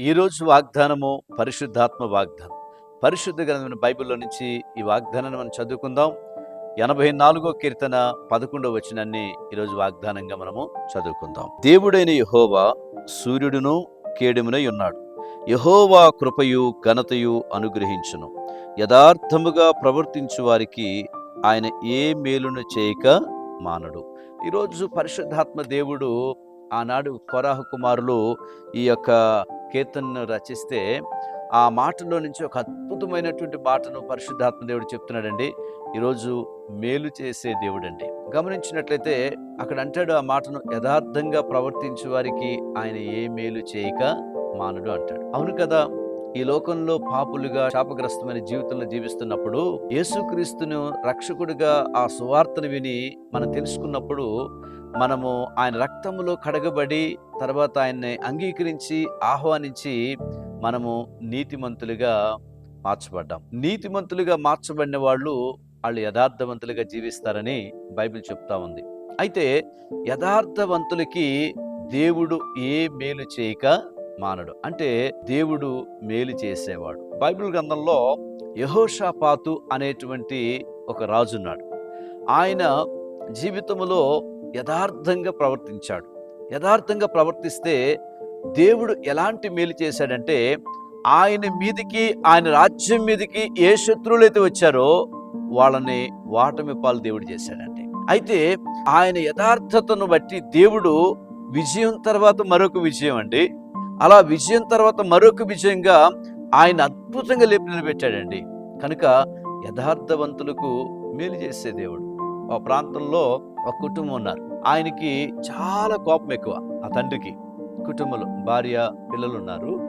ఈరోజు వాగ్దానము పరిశుద్ధాత్మ వాగ్దానం. పరిశుద్ధ గ్రంథమైన బైబిల్లో నుంచి ఈ వాగ్దానాన్ని మనం చదువుకుందాం. ఎనభై నాలుగో కీర్తన పదకొండవ వచనాన్ని ఈరోజు వాగ్దానంగా మనము చదువుకుందాం. దేవుడైన యహోవా సూర్యుడును కేడుమునై ఉన్నాడు. యహోవా కృపయు ఘనతయు అనుగ్రహించును. యథార్థముగా ప్రవర్తించు వారికి ఆయన ఏ మేలును చేయక మానడు. ఈరోజు పరిశుద్ధాత్మ దేవుడు ఆనాడు కొరాహ కుమారులు ఈ యొక్క కీర్తనను రచిస్తే ఆ మాటలో నుంచి ఒక అద్భుతమైనటువంటి మాటను పరిశుద్ధాత్మ దేవుడు చెప్తున్నాడండి. ఈరోజు మేలు చేసే దేవుడండి. గమనించినట్లయితే అక్కడ అంటాడు ఆ మాటను యథార్థంగా ప్రవర్తించే వారికి ఆయన ఏ మేలు చేయక మానడు అంటాడు. అవును కదా ఈ లోకంలో పాపులుగా శాపగ్రస్తమైన జీవితంలో జీవిస్తున్నప్పుడు యేసుక్రీస్తును రక్షకుడిగా ఆ సువార్తను విని మనం తెలుసుకున్నప్పుడు మనము ఆయన రక్తములో కడగబడి తర్వాత ఆయన్ని అంగీకరించి ఆహ్వానించి మనము నీతిమంతులుగా మార్చబడ్డాం. నీతిమంతులుగా మార్చబడిన వాళ్ళు వాళ్ళు యథార్థవంతులుగా జీవిస్తారని బైబిల్ చెప్తా ఉంది. అయితే యథార్థవంతులకి దేవుడు ఏ మేలు చేయక మానడు. అంటే దేవుడు మేలు చేసేవాడు. బైబిల్ గ్రంథంలో యహోషాపాతు అనేటువంటి ఒక రాజున్నాడు. ఆయన జీవితంలో యథార్థంగా ప్రవర్తించాడు. యథార్థంగా ప్రవర్తిస్తే దేవుడు ఎలాంటి మేలు చేశాడంటే ఆయన మీదికి ఆయన రాజ్యం మీదికి ఏ శత్రువులు అయితే వచ్చారో వాళ్ళని వాటమి పాలు దేవుడు చేశాడంటే. అయితే ఆయన యథార్థతను బట్టి దేవుడు విజయం తర్వాత మరొక విజయం అండి. అలా విజయం తర్వాత మరొక విజయంగా ఆయన అద్భుతంగా లేపి నిలబెట్టాడండి. కనుక యథార్థవంతులకు మేలు చేసే దేవుడు. ఆ ప్రాంతంలో ఒక కుటుంబం ఉన్నారు. ఆయనకి చాలా కోపం ఎక్కువ ఆ తండ్రికి. కుటుంబంలో భార్య పిల్లలు ఉన్నారు.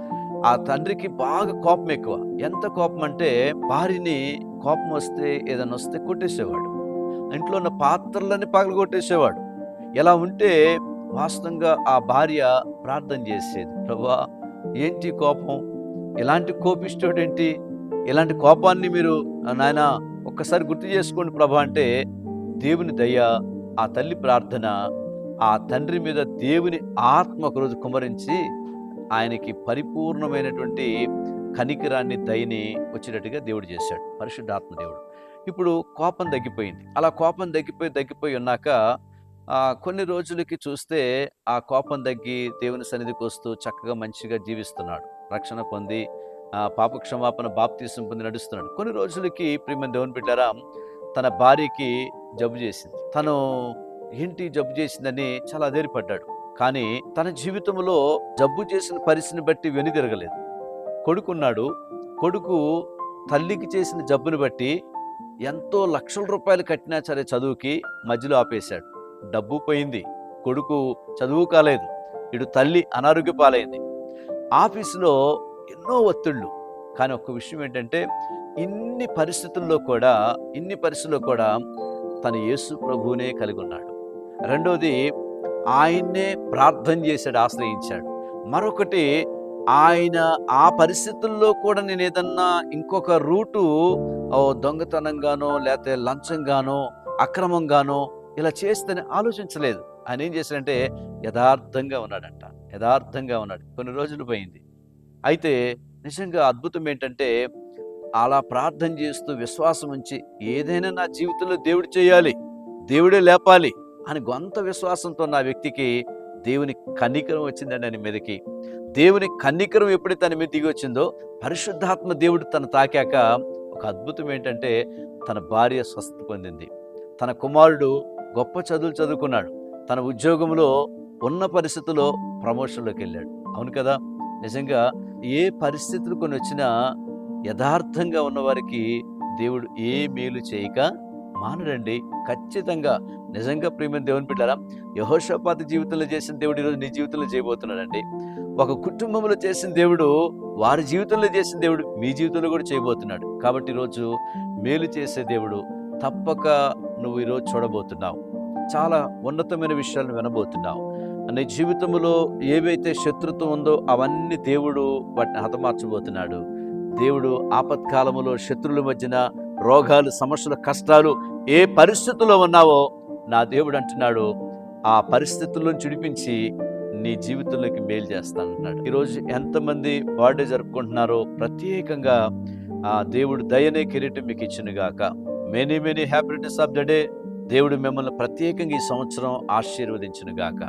ఆ తండ్రికి బాగా కోపం ఎక్కువ. ఎంత కోపం అంటే భార్యని కోపం వస్తే ఏదైనా వస్తే కొట్టేసేవాడు. ఇంట్లో ఉన్న పాత్రలన్నీ పగలు కొట్టేసేవాడు ఎలా ఉంటే వాస్తవంగా ఆ భార్య ప్రార్థన చేసేది ప్రభా ఏంటి కోపం? ఎలాంటి కోపిష్టోడేంటి? ఇలాంటి కోపాన్ని మీరు నాయన ఒక్కసారి గుర్తు చేసుకోండి ప్రభా అంటే దేవుని దయ ఆ తల్లి ప్రార్థన ఆ తండ్రి మీద దేవుని ఆత్మ ఒకరోజు కుమరించి ఆయనకి పరిపూర్ణమైనటువంటి కనికరాన్ని దయని వచ్చినట్టుగా దేవుడు చేశాడు. పరిశుద్ధాత్మ దేవుడు. ఇప్పుడు కోపం తగ్గిపోయింది. అలా కోపం తగ్గిపోయి తగ్గిపోయి ఉన్నాక కొన్ని రోజులకి చూస్తే ఆ కోపం తగ్గి దేవుని సన్నిధికి వస్తూ చక్కగా మంచిగా జీవిస్తున్నాడు. రక్షణ పొంది పాప క్షమాపణ బాప్తీసం పొంది నడుస్తున్నాడు. కొన్ని రోజులకి ప్రియమైన దేవుని బిడ్డారా తన భార్యకి జబ్బు చేసింది. తను ఇంటి జబ్బు చేసిందని చాలా అదేరిపడ్డాడు కానీ తన జీవితంలో జబ్బు చేసిన పరిస్థితిని బట్టి వెనుదిరగలేదు. కొడుకున్నాడు. కొడుకు తల్లికి చేసిన జబ్బుని బట్టి ఎంతో లక్షల రూపాయలు కట్టినా సరే చదువుకి మధ్యలో ఆపేశాడు. డబ్బు పోయింది. కొడుకు చదువు కాలేదు. ఇటు తల్లి అనారోగ్య పాలైంది. ఆఫీసులో ఎన్నో ఒత్తిళ్ళు. కానీ ఒక్క విషయం ఏంటంటే ఇన్ని పరిస్థితుల్లో కూడా ఇన్ని పరిస్థితుల్లో కూడా తన యేసు ప్రభువునే కలిగి ఉన్నాడు రెండోది ఆయన్నే ప్రార్థన చేశాడు ఆశ్రయించాడు. మరొకటి ఆయన ఆ పరిస్థితుల్లో కూడా నేను ఏదన్నా ఇంకొక రూటు ఓ దొంగతనంగానో లేకపోతే లంచంగానో అక్రమంగానో ఇలా చేస్తేనే ఆలోచించలేదు. ఆయన ఏం చేశాడంటే యథార్థంగా ఉన్నాడంట. యథార్థంగా ఉన్నాడు. కొన్ని రోజులు పోయింది. అయితే నిజంగా అద్భుతం ఏంటంటే అలా ప్రార్థన చేస్తూ విశ్వాసం ఉంచి ఏదైనా నా జీవితంలో దేవుడు చేయాలి దేవుడే లేపాలి అని గొంత విశ్వాసంతో నా వ్యక్తికి దేవుని కన్నికరం వచ్చిందండి ఆయన మీదకి. దేవుని కన్నికరం ఎప్పుడైతే తన మీద దిగి వచ్చిందో పరిశుద్ధాత్మ దేవుడు తను తాకాక ఒక అద్భుతం ఏంటంటే తన భార్య స్వస్థత పొందింది. తన కుమారుడు గొప్ప చదువులు చదువుకున్నాడు. తన ఉద్యోగంలో ఉన్న పరిస్థితుల్లో ప్రమోషన్లోకి వెళ్ళాడు. అవును కదా? నిజంగా ఏ పరిస్థితులు కొన్ని వచ్చినా యథార్థంగా ఉన్నవారికి దేవుడు ఏ మేలు చేయక మానడండి ఖచ్చితంగా నిజంగా ప్రియమైన దేవుని బిడ్డారా యహోషపాతి జీవితంలో చేసిన దేవుడు ఈరోజు నీ జీవితంలో చేయబోతున్నాడండి. ఒక కుటుంబంలో చేసిన దేవుడు వారి జీవితంలో చేసిన దేవుడు మీ జీవితంలో కూడా చేయబోతున్నాడు. కాబట్టి ఈరోజు మేలు చేసే దేవుడు తప్పక నువ్వు ఈరోజు చూడబోతున్నావు. చాలా ఉన్నతమైన విషయాలను వినబోతున్నావు. నీ జీవితంలో ఏవైతే శత్రుత్వం ఉందో అవన్నీ దేవుడు వాటిని హతమార్చబోతున్నాడు. దేవుడు ఆపత్కాలములో శత్రువుల మధ్యన రోగాలు సమస్యలు కష్టాలు ఏ పరిస్థితుల్లో ఉన్నావో నా దేవుడు అంటున్నాడు ఆ పరిస్థితుల్లో చిడిపించి నీ జీవితంలోకి మేలు చేస్తానంటున్నాడు ఈరోజు ఎంతమంది బర్త్డే జరుపుకుంటున్నారో ప్రత్యేకంగా ఆ దేవుడు దయనే కిరీటం మీకు ఇచ్చినగాక many many happiness of the day దేవుడు మిమ్మల్ని ప్రత్యేకంగా ఈ సంవత్సరం ఆశీర్వదించిన గాక.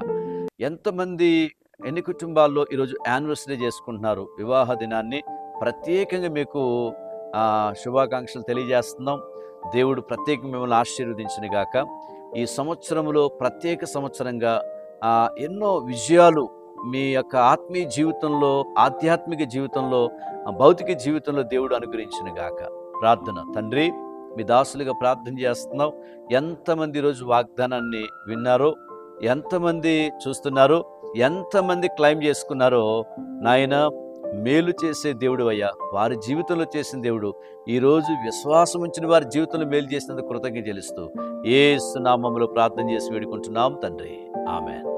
ఎంతమంది ఎన్ని కుటుంబాల్లో ఈరోజు యానివర్సరీ చేసుకుంటున్నారు వివాహ దినాన్ని ప్రత్యేకంగా మీకు శుభాకాంక్షలు తెలియజేస్తున్నాం. దేవుడు ప్రత్యేకంగా మిమ్మల్ని ఆశీర్వదించిన గాక ఈ సంవత్సరంలో ప్రత్యేక సంవత్సరంగా ఎన్నో విజయాలు మీ యొక్క ఆత్మీయ జీవితంలో ఆధ్యాత్మిక జీవితంలో భౌతిక జీవితంలో దేవుడు అనుగ్రహించిన గాక ప్రార్థన. తండ్రి మీ దాసులుగా ప్రార్థన చేస్తున్నాం. ఎంతమంది ఈరోజు వాగ్దానాన్ని విన్నారో ఎంతమంది చూస్తున్నారో ఎంతమంది క్లైమ్ చేసుకున్నారో నాయన మేలు చేసే దేవుడు అయ్యా. వారి జీవితంలో చేసిన దేవుడు. ఈరోజు విశ్వాసం ఉంచిన వారి జీవితంలో మేలు చేసినందుకు కృతజ్ఞత తెలుస్తూ ఏ నామంలో ప్రార్థన చేసి వేడుకుంటున్నాం తండ్రి. ఆమె